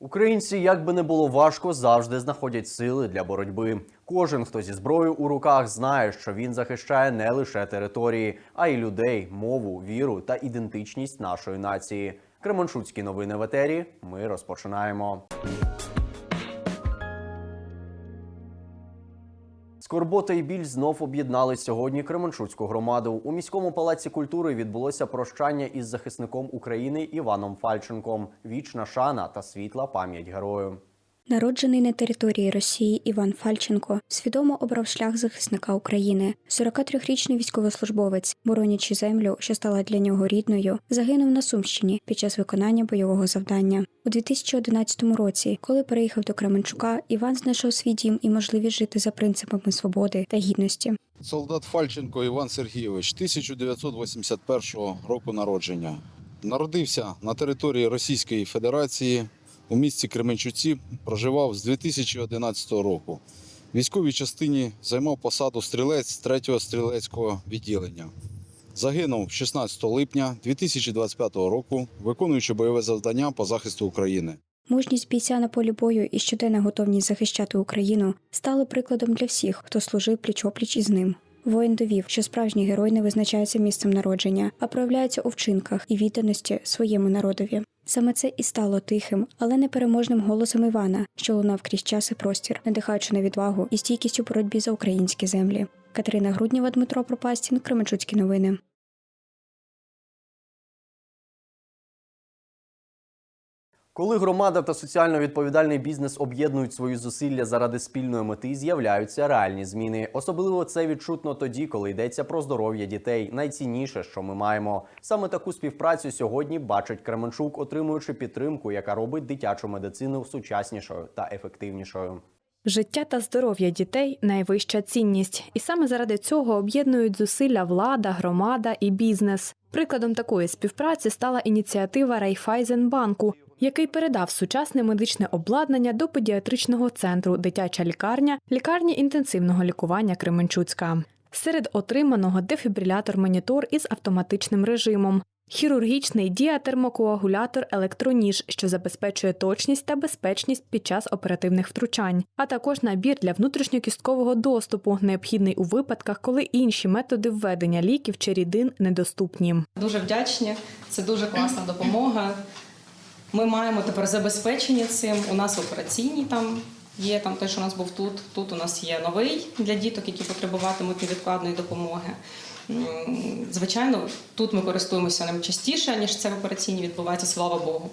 Українці, як би не було важко, завжди знаходять сили для боротьби. Кожен, хто зі зброєю у руках, знає, що він захищає не лише території, а й людей, мову, віру та ідентичність нашої нації. Кременчуцькі новини в етері. Ми розпочинаємо. Скорбота і біль знов об'єднали сьогодні Кременчуцьку громаду. У міському палаці культури відбулося прощання із захисником України Іваном Фальченком. Вічна шана та світла пам'ять герою. Народжений на території Росії Іван Фальченко свідомо обрав шлях захисника України. 43-річний військовослужбовець, боронячи землю, що стала для нього рідною, загинув на Сумщині під час виконання бойового завдання. У 2011 році, коли переїхав до Кременчука, Іван знайшов свій дім і можливість жити за принципами свободи та гідності. Солдат Фальченко Іван Сергійович, 1981 року народження. Народився на території Російської Федерації у місті Кременчуці, проживав з 2011 року. В військовій частині займав посаду стрілець 3-го стрілецького відділення. Загинув 16 липня 2025 року, виконуючи бойове завдання по захисту України. Мужність бійця на полі бою і щоденна готовність захищати Україну стали прикладом для всіх, хто служив пліч-опліч із ним. Воїн довів, що справжній герой не визначається місцем народження, а проявляється у вчинках і відданості своєму народові. Саме це і стало тихим, але непереможним голосом Івана, що лунав крізь час і простір, надихаючи на відвагу і стійкість у боротьбі за українські землі. Катерина Грудніва, Дмитро Пропастін, Кременчуцькі новини. Коли громада та соціально відповідальний бізнес об'єднують свої зусилля заради спільної мети, з'являються реальні зміни. Особливо це відчутно тоді, коли йдеться про здоров'я дітей. Найцінніше, що ми маємо. Саме таку співпрацю сьогодні бачить Кременчук, отримуючи підтримку, яка робить дитячу медицину сучаснішою та ефективнішою. Життя та здоров'я дітей найвища цінність, і саме заради цього об'єднують зусилля влада, громада і бізнес. Прикладом такої співпраці стала ініціатива Райфайзенбанку, який передав сучасне медичне обладнання до педіатричного центру дитяча лікарня, лікарні інтенсивного лікування Кременчуцька. Серед отриманого дефібрилятор-монітор із автоматичним режимом. Хірургічний діатермокоагулятор електроніж, що забезпечує точність та безпечність під час оперативних втручань, а також набір для внутрішньокісткового доступу, необхідний у випадках, коли інші методи введення ліків чи рідин недоступні. Дуже вдячні. Це дуже класна допомога. Ми маємо тепер забезпечення цим. У нас операційні там є там те, що у нас був тут. Тут у нас є новий для діток, які потребуватимуть невідкладної допомоги. Звичайно, тут ми користуємося ним частіше, ніж це в операційній відбувається, слава Богу.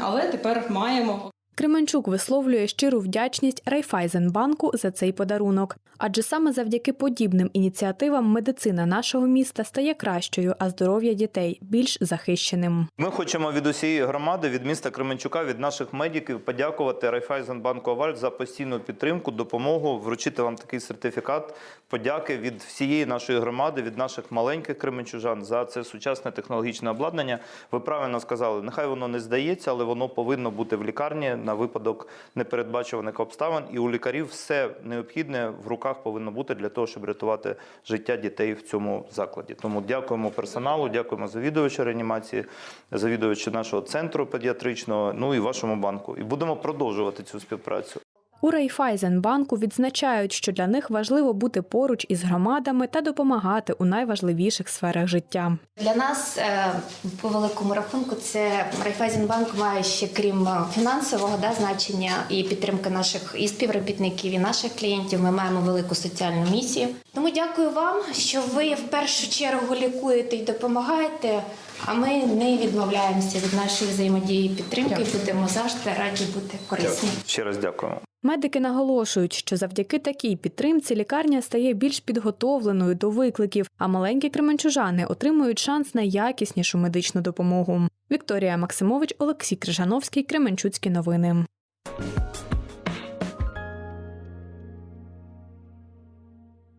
Але тепер маємо Кременчук висловлює щиру вдячність Райфайзенбанку за цей подарунок, адже саме завдяки подібним ініціативам медицина нашого міста стає кращою, а здоров'я дітей більш захищеним. Ми хочемо від усієї громади, від міста Кременчука, від наших медиків подякувати Райфайзенбанку Аваль за постійну підтримку, допомогу, вручити вам такий сертифікат подяки від всієї нашої громади, від наших маленьких кременчужан за це сучасне технологічне обладнання. Ви правильно сказали, нехай воно не здається, але воно повинно бути в лікарні на випадок непередбачуваних обставин. І у лікарів все необхідне в руках повинно бути для того, щоб рятувати життя дітей в цьому закладі. Тому дякуємо персоналу, дякуємо завідувачу реанімації, завідувачу нашого центру педіатричного, ну і вашому банку. І будемо продовжувати цю співпрацю. У Райфайзенбанку відзначають, що для них важливо бути поруч із громадами та допомагати у найважливіших сферах життя. Для нас е, по великому рахунку це Райфайзенбанк має ще крім е, фінансового да, значення і підтримки наших і співробітників, і наших клієнтів. Ми маємо велику соціальну місію. Тому дякую вам, що ви в першу чергу лікуєте і допомагаєте. А ми не відмовляємося від нашої взаємодії і підтримки. і Будемо завжди раді бути корисні. Ще раз дякуємо. Медики наголошують, що завдяки такій підтримці лікарня стає більш підготовленою до викликів, а маленькі кременчужани отримують шанс на якіснішу медичну допомогу. Вікторія Максимович, Олексій Крижановський, Кременчуцькі новини.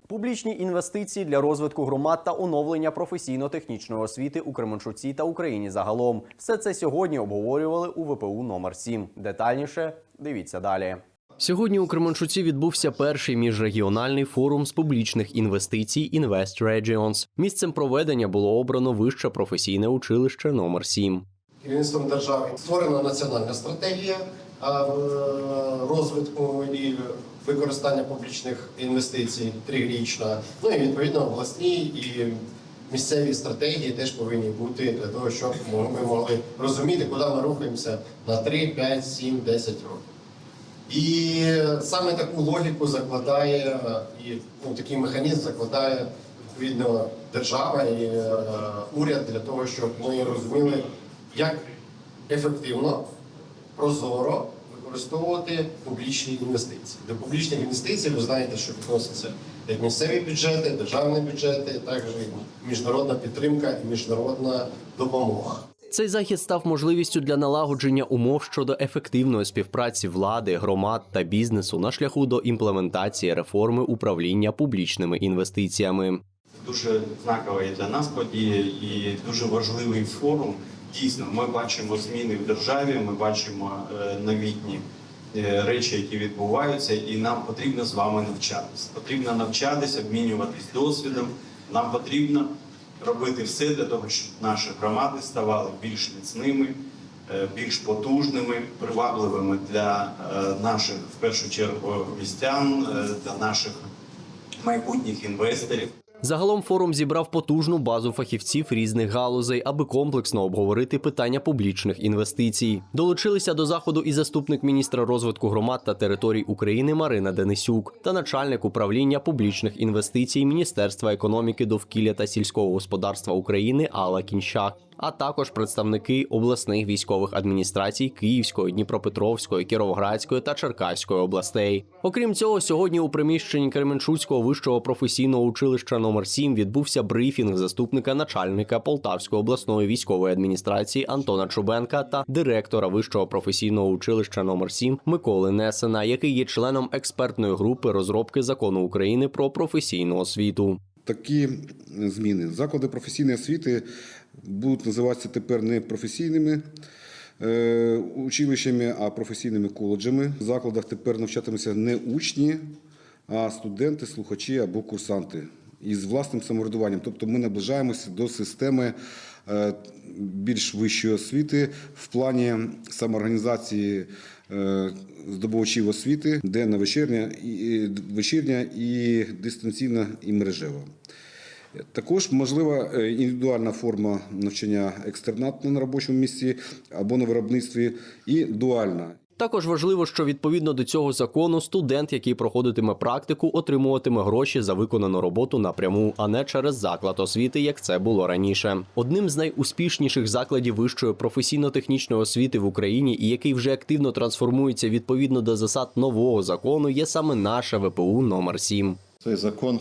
Публічні інвестиції для розвитку громад та оновлення професійно-технічної освіти у Кременчуці та Україні загалом. Все це сьогодні обговорювали у ВПУ номер 7 Детальніше дивіться далі. Сьогодні у Кременчуці відбувся перший міжрегіональний форум з публічних інвестицій Invest Regions. Місцем проведення було обрано вище професійне училище номер 7 керівництвом держави створена національна стратегія е, розвитку і використання публічних інвестицій трирічна. Ну і відповідно обласні і місцеві стратегії теж повинні бути для того, щоб ми могли розуміти, куди ми рухаємося на 3, 5, 7, 10 років. І саме таку логіку закладає і ну, такий механізм закладає відповідно держава і е, уряд для того, щоб ми розуміли, як ефективно, прозоро використовувати публічні інвестиції. До публічних інвестицій ви знаєте, що відносяться як місцеві бюджети, державні бюджети, також і міжнародна підтримка і міжнародна допомога. Цей захід став можливістю для налагодження умов щодо ефективної співпраці влади, громад та бізнесу на шляху до імплементації реформи управління публічними інвестиціями. дуже знакова для нас подія і дуже важливий форум. Дійсно, ми бачимо зміни в державі, ми бачимо е, новітні е, речі, які відбуваються, і нам потрібно з вами навчатися. Потрібно навчатися, обмінюватись досвідом. Нам потрібно робити все для того, щоб наші громади ставали більш міцними, е, більш потужними, привабливими для е, наших, в першу чергу, містян, е, для наших майбутніх інвесторів. Загалом форум зібрав потужну базу фахівців різних галузей, аби комплексно обговорити питання публічних інвестицій. Долучилися до заходу і заступник міністра розвитку громад та територій України Марина Денисюк та начальник управління публічних інвестицій Міністерства економіки, довкілля та сільського господарства України Алла Кінщак. А також представники обласних військових адміністрацій Київської, Дніпропетровської, Кіровоградської та Черкаської областей. Окрім цього, сьогодні у приміщенні Кременчуцького вищого професійного училища номер 7 відбувся брифінг заступника начальника Полтавської обласної військової адміністрації Антона Чубенка та директора вищого професійного училища номер 7 Миколи Несена, який є членом експертної групи розробки закону України про професійну освіту. Такі зміни. Заклади професійної освіти будуть називатися тепер не професійними е, училищами, а професійними коледжами. В закладах тепер навчатимуться не учні, а студенти, слухачі або курсанти із власним самоврядуванням. Тобто ми наближаємося до системи е, більш вищої освіти в плані самоорганізації е, здобувачів освіти, денна вечірня, і- вечірня і дистанційна і мережева. Також можлива е, індивідуальна форма навчання екстернатно на робочому місці або на виробництві, і дуальна. Також важливо, що відповідно до цього закону студент, який проходитиме практику, отримуватиме гроші за виконану роботу напряму, а не через заклад освіти, як це було раніше. Одним з найуспішніших закладів вищої професійно-технічної освіти в Україні, і який вже активно трансформується відповідно до засад нового закону, є саме наша ВПУ номер 7 Цей закон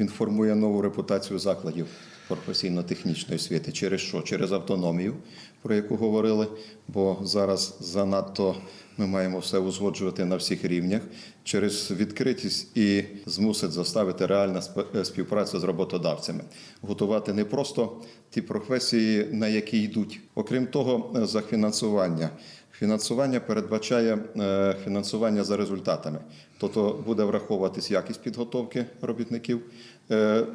він формує нову репутацію закладів професійно-технічної освіти. Через що? Через автономію, про яку говорили, бо зараз занадто ми маємо все узгоджувати на всіх рівнях, через відкритість і змусить заставити реальну спе- співпрацю з роботодавцями, готувати не просто ті професії, на які йдуть. Окрім того, за фінансування. Фінансування передбачає е, фінансування за результатами, тобто буде враховуватись якість підготовки робітників, е,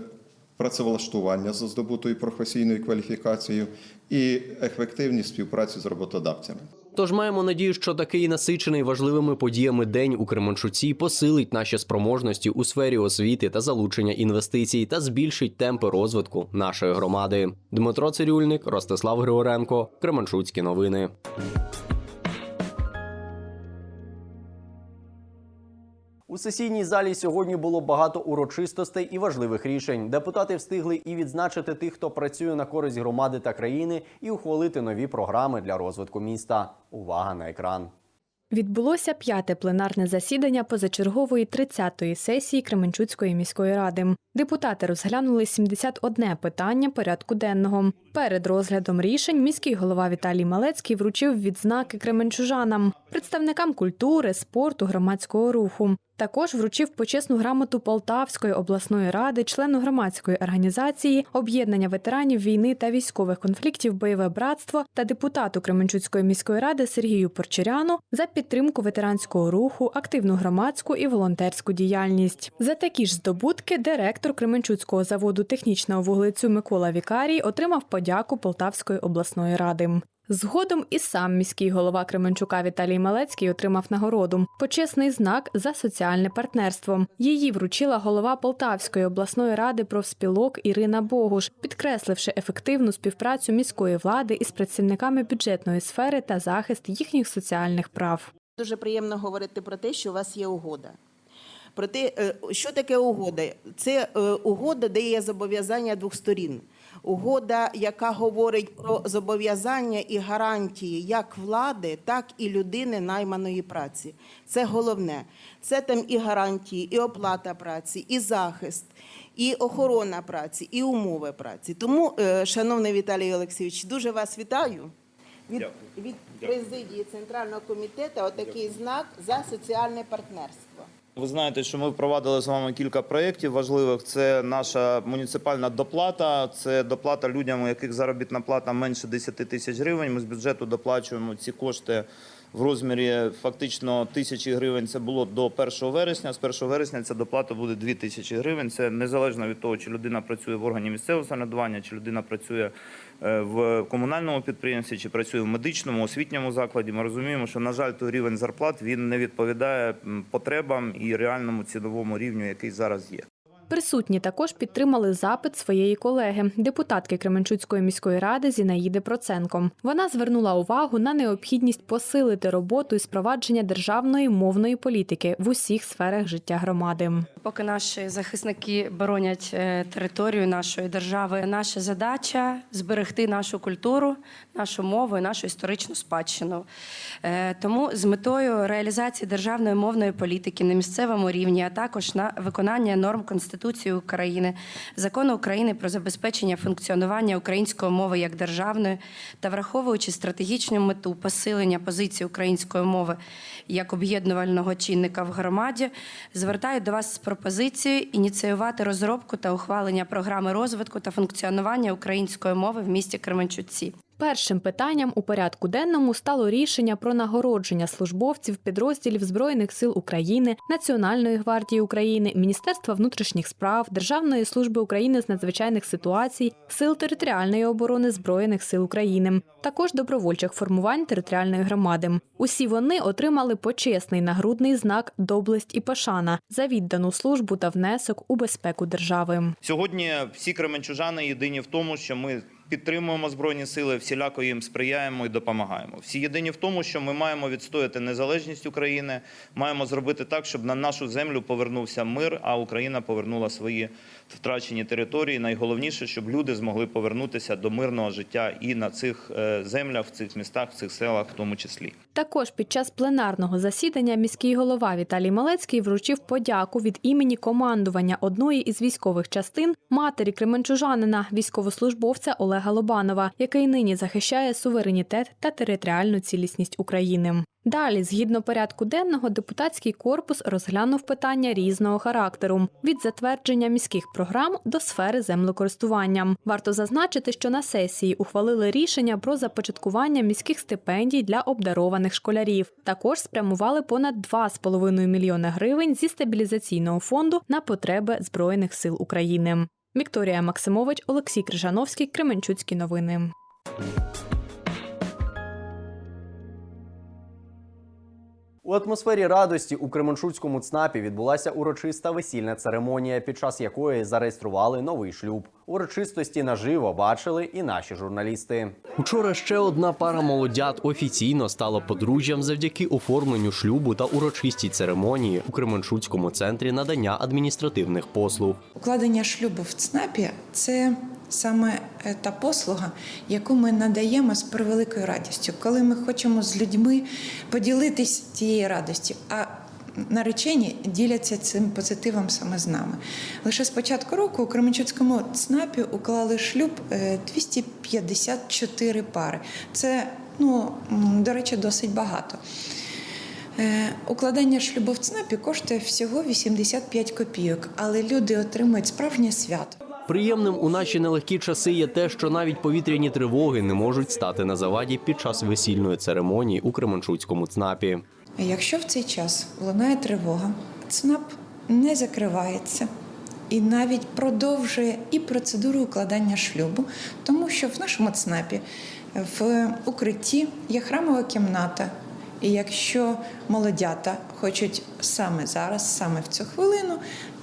працевлаштування за здобутою професійною кваліфікацією і ефективність співпраці з роботодавцями. Тож маємо надію, що такий насичений важливими подіями день у Кременчуці посилить наші спроможності у сфері освіти та залучення інвестицій та збільшить темпи розвитку нашої громади. Дмитро Цирюльник, Ростислав Григоренко, Кременчуцькі новини. У сесійній залі сьогодні було багато урочистостей і важливих рішень. Депутати встигли і відзначити тих, хто працює на користь громади та країни, і ухвалити нові програми для розвитку міста. Увага на екран. Відбулося п'яте пленарне засідання позачергової 30-ї сесії Кременчуцької міської ради. Депутати розглянули 71 питання порядку денного. Перед розглядом рішень міський голова Віталій Малецький вручив відзнаки кременчужанам, представникам культури, спорту, громадського руху. Також вручив почесну грамоту Полтавської обласної ради, члену громадської організації, об'єднання ветеранів війни та військових конфліктів Бойове братство та депутату Кременчуцької міської ради Сергію Порчеряну за підтримку ветеранського руху, активну громадську і волонтерську діяльність. За такі ж здобутки директор Кременчуцького заводу технічного вуглецю Микола Вікарій отримав подяку Полтавської обласної ради. Згодом і сам міський голова Кременчука Віталій Малецький отримав нагороду почесний знак за соціальне партнерство. Її вручила голова Полтавської обласної ради профспілок Ірина Богуш, підкресливши ефективну співпрацю міської влади із працівниками бюджетної сфери та захист їхніх соціальних прав. Дуже приємно говорити про те, що у вас є угода. Про те, е, що таке угода? Це е, угода, де є зобов'язання двох сторін. Угода, яка говорить про зобов'язання і гарантії як влади, так і людини найманої праці. Це головне. Це там і гарантії, і оплата праці, і захист, і охорона праці, і умови праці. Тому, е, шановний Віталій Олексійович, дуже вас вітаю. Від, від президії Центрального комітету отакий знак за соціальне партнерство. Ви знаєте, що ми впровадили з вами кілька проєктів важливих. Це наша муніципальна доплата, це доплата людям, у яких заробітна плата менше 10 тисяч гривень. Ми з бюджету доплачуємо ці кошти в розмірі фактично тисячі гривень. Це було до 1 вересня. З 1 вересня ця доплата буде 2 тисячі гривень. Це незалежно від того, чи людина працює в органі місцевого самоврядування, чи людина працює е, в комунальному підприємстві, чи працює в медичному, освітньому закладі. Ми розуміємо, що на жаль, той рівень зарплат він не відповідає потребам і реальному ціновому рівню, який зараз є. Присутні також підтримали запит своєї колеги, депутатки Кременчуцької міської ради Зінаїди Проценко. Вона звернула увагу на необхідність посилити роботу і спровадження державної мовної політики в усіх сферах життя громади. Поки наші захисники боронять е, територію нашої держави, наша задача зберегти нашу культуру, нашу мову і нашу історичну спадщину. Е, Тому з метою реалізації державної мовної політики на місцевому рівні, а також на виконання норм Конституції України, закону України про забезпечення функціонування української мови як державної та враховуючи стратегічну мету посилення позиції української мови як об'єднувального чинника в громаді, звертаю до вас з пропозицією ініціювати розробку та ухвалення програми розвитку та функціонування української мови в місті Кременчуці. Першим питанням у порядку денному стало рішення про нагородження службовців підрозділів Збройних сил України, Національної гвардії України, Міністерства внутрішніх справ, Державної служби України з надзвичайних ситуацій, Сил територіальної оборони Збройних сил України, також добровольчих формувань територіальної громади. Усі вони отримали почесний нагрудний знак Доблесть і пошана за віддану службу та внесок у безпеку держави. Сьогодні всі кременчужани єдині в тому, що ми підтримуємо збройні сили, всіляко їм сприяємо і допомагаємо. Всі єдині в тому, що ми маємо відстояти незалежність України, маємо зробити так, щоб на нашу землю повернувся мир, а Україна повернула свої втрачені території. Найголовніше, щоб люди змогли повернутися до мирного життя і на цих е, землях, в цих містах, в цих селах, в тому числі. Також під час пленарного засідання міський голова Віталій Малецький вручив подяку від імені командування одної із військових частин матері кременчужанина, військовослужбовця Олега Лобанова, який нині захищає суверенітет та територіальну цілісність України. Далі, згідно порядку денного, депутатський корпус розглянув питання різного характеру від затвердження міських програм до сфери землекористування. Варто зазначити, що на сесії ухвалили рішення про започаткування міських стипендій для обдарованих школярів. Також спрямували понад 2,5 мільйони гривень зі стабілізаційного фонду на потреби збройних сил України. Вікторія Максимович, Олексій Крижановський, Кременчуцькі новини. У атмосфері радості у Кременчуцькому ЦНАПі відбулася урочиста весільна церемонія, під час якої зареєстрували новий шлюб. Урочистості наживо бачили і наші журналісти. Учора ще одна пара молодят офіційно стала подружжям завдяки оформленню шлюбу та урочистій церемонії у Кременчуцькому центрі надання адміністративних послуг. Укладення шлюбу в ЦНАПі це саме е, та послуга, яку ми надаємо з превеликою радістю, коли ми хочемо з людьми поділитись цією радістю. А наречені діляться цим позитивом саме з нами. Лише з початку року у Кременчуцькому ЦНАПі уклали шлюб е, 254 пари. Це, ну, до речі, досить багато. Е, Укладання шлюбу в ЦНАПі коштує всього 85 копійок, але люди отримують справжнє свято. Приємним у наші нелегкі часи є те, що навіть повітряні тривоги не можуть стати на заваді під час весільної церемонії у Кременчуцькому ЦНАПі. Якщо в цей час лунає тривога, ЦНАП не закривається і навіть продовжує і процедуру укладання шлюбу, тому що в нашому ЦНАПі в укритті є храмова кімната. І якщо молодята хочуть саме зараз, саме в цю хвилину,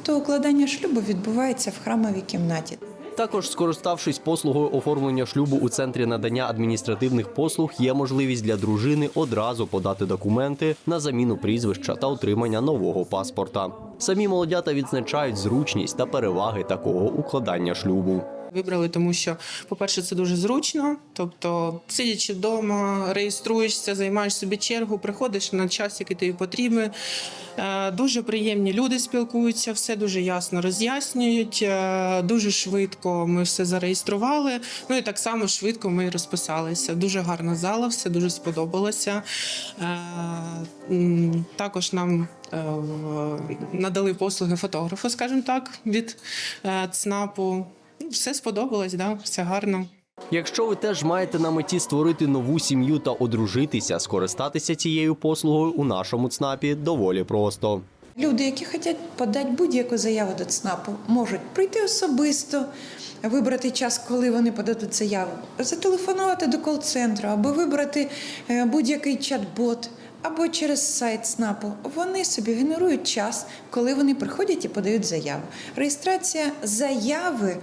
то укладання шлюбу відбувається в храмовій кімнаті. Також, скориставшись послугою оформлення шлюбу у центрі надання адміністративних послуг, є можливість для дружини одразу подати документи на заміну прізвища та отримання нового паспорта. Самі молодята відзначають зручність та переваги такого укладання шлюбу. Вибрали, тому що, по-перше, це дуже зручно. Тобто, сидячи вдома, реєструєшся, займаєш собі чергу, приходиш на час, який тобі потрібен. Е, Дуже приємні люди спілкуються, все дуже ясно роз'яснюють. е, Дуже швидко ми все зареєстрували. Ну і так само швидко ми розписалися. Дуже гарна зала, все дуже сподобалося. Е, Також нам надали послуги фотографа, скажімо так, від ЦНАПу. Ну, Все сподобалось, да, все гарно. Якщо ви теж маєте на меті створити нову сім'ю та одружитися, скористатися цією послугою у нашому ЦНАПі доволі просто. Люди, які хочуть подати будь-яку заяву до ЦНАПу, можуть прийти особисто, вибрати час, коли вони подадуть заяву, зателефонувати до кол-центру або вибрати е, будь-який чат-бот. Або через сайт ЦНАПу вони собі генерують час, коли вони приходять і подають заяву. Реєстрація заяви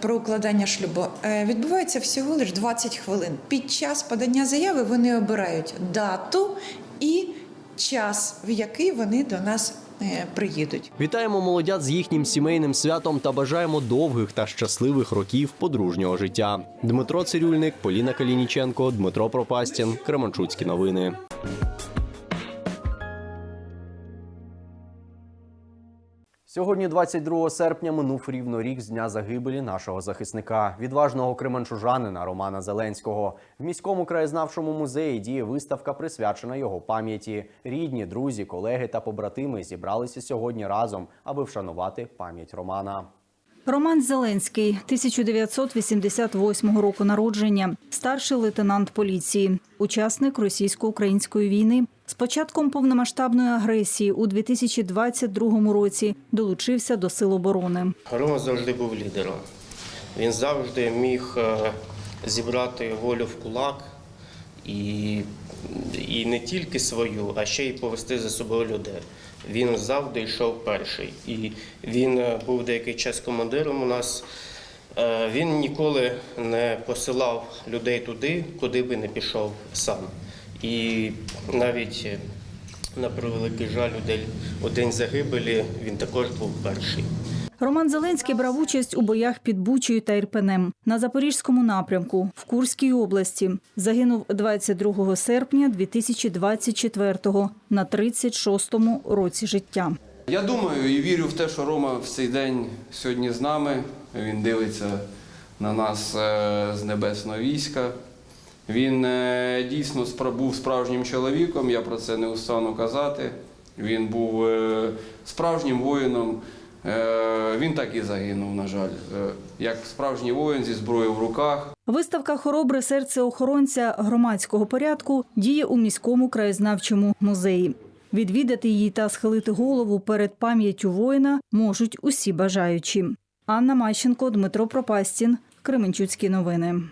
про укладання шлюбу е, відбувається всього лише 20 хвилин. Під час подання заяви вони обирають дату і час, в який вони до нас е, приїдуть. Вітаємо молодят з їхнім сімейним святом та бажаємо довгих та щасливих років подружнього життя. Дмитро Цирюльник, Поліна Калініченко, Дмитро Пропастін, Кременчуцькі новини. Сьогодні, 22 серпня, минув рівно рік з дня загибелі нашого захисника, відважного кременчужанина Романа Зеленського. В міському краєзнавчому музеї діє виставка, присвячена його пам'яті. Рідні, друзі, колеги та побратими зібралися сьогодні разом, аби вшанувати пам'ять Романа. Роман Зеленський, 1988 року народження, старший лейтенант поліції, учасник російсько-української війни. З початком повномасштабної агресії у 2022 році долучився до сил оборони. Рома завжди був лідером. Він завжди міг е, зібрати волю в кулак і, і не тільки свою, а ще й повести за собою людей. Він завжди йшов перший. І він е, був деякий час командиром у нас. Е, Він ніколи не посилав людей туди, куди би не пішов сам. І навіть е, на превеликий жаль, у у день загибелі він також був перший. Роман Зеленський брав участь у боях під Бучею та Ірпенем на запорізькому напрямку в Курській області. Загинув 22 серпня 2024-го на 36-му році життя. Я думаю і вірю в те, що Рома в цей день сьогодні з нами. Він дивиться на нас е, з небесного війська. Він е, дійсно був справжнім чоловіком, я про це не устану казати. Він був е, справжнім воїном. Е, Він так і загинув, на жаль, Е, як справжній воїн зі зброєю в руках. Виставка Хоробре серце охоронця громадського порядку діє у міському краєзнавчому музеї. Відвідати її та схилити голову перед пам'яттю воїна можуть усі бажаючі. Анна Мащенко, Дмитро Пропастін, Кременчуцькі новини.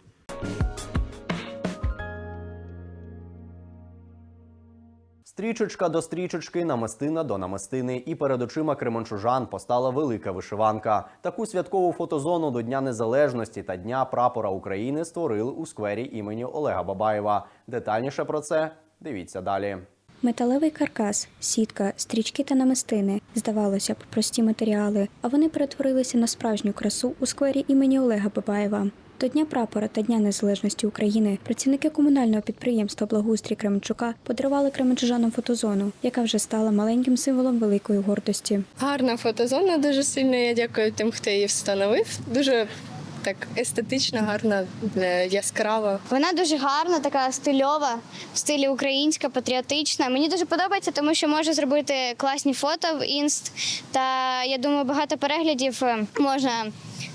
Стрічечка до стрічечки, намистина до намистини. І перед очима кременчужан постала велика вишиванка. Таку святкову фотозону до Дня Незалежності та Дня прапора України створили у сквері імені Олега Бабаєва. Детальніше про це дивіться далі. Металевий каркас, сітка, стрічки та намистини здавалося б, прості матеріали, а вони перетворилися на справжню красу у сквері імені Олега Бабаєва. До Дня прапора та Дня Незалежності України працівники комунального підприємства Благоустрій Кременчука подарували кременчужанам фотозону, яка вже стала маленьким символом великої гордості. Гарна фотозона, дуже сильно. Я дякую тим, хто її встановив. Дуже так естетично, гарна, е, яскрава. Вона дуже гарна, така стильова, в стилі українська, патріотична. Мені дуже подобається, тому що може зробити класні фото в інст. Та я думаю, багато переглядів е, можна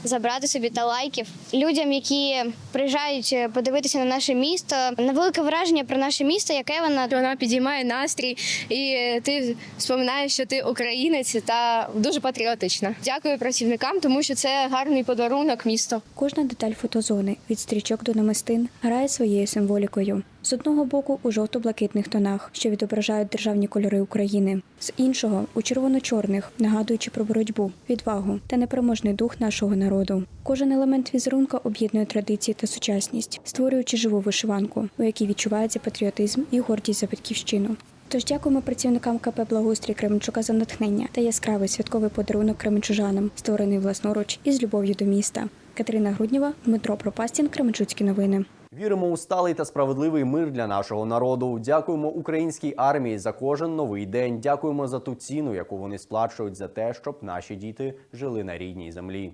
забрати собі та лайків. Людям, які приїжджають е, подивитися на наше місто, на велике враження про наше місто, яке воно Вона підіймає настрій, і ти споминаєш, що ти українець та дуже патріотична. Дякую працівникам, тому що це гарний подарунок місту. Кожна деталь фотозони від стрічок до намистин грає своєю символікою. З одного боку у жовто-блакитних тонах, що відображають державні кольори України, з іншого у червоно-чорних, нагадуючи про боротьбу, відвагу та непереможний дух нашого народу. Кожен елемент візерунка об'єднує традиції сучасність, створюючи живу вишиванку, у якій відчувається патріотизм і гордість за батьківщину. Тож дякуємо працівникам КП Благоустрій Кременчука за натхнення та яскравий святковий подарунок кременчужанам, створений власноруч із любов'ю до міста. Катерина Груднєва, Дмитро Пропастін, Кременчуцькі новини. Віримо у сталий та справедливий мир для нашого народу. Дякуємо українській армії за кожен новий день. Дякуємо за ту ціну, яку вони сплачують за те, щоб наші діти жили на рідній землі.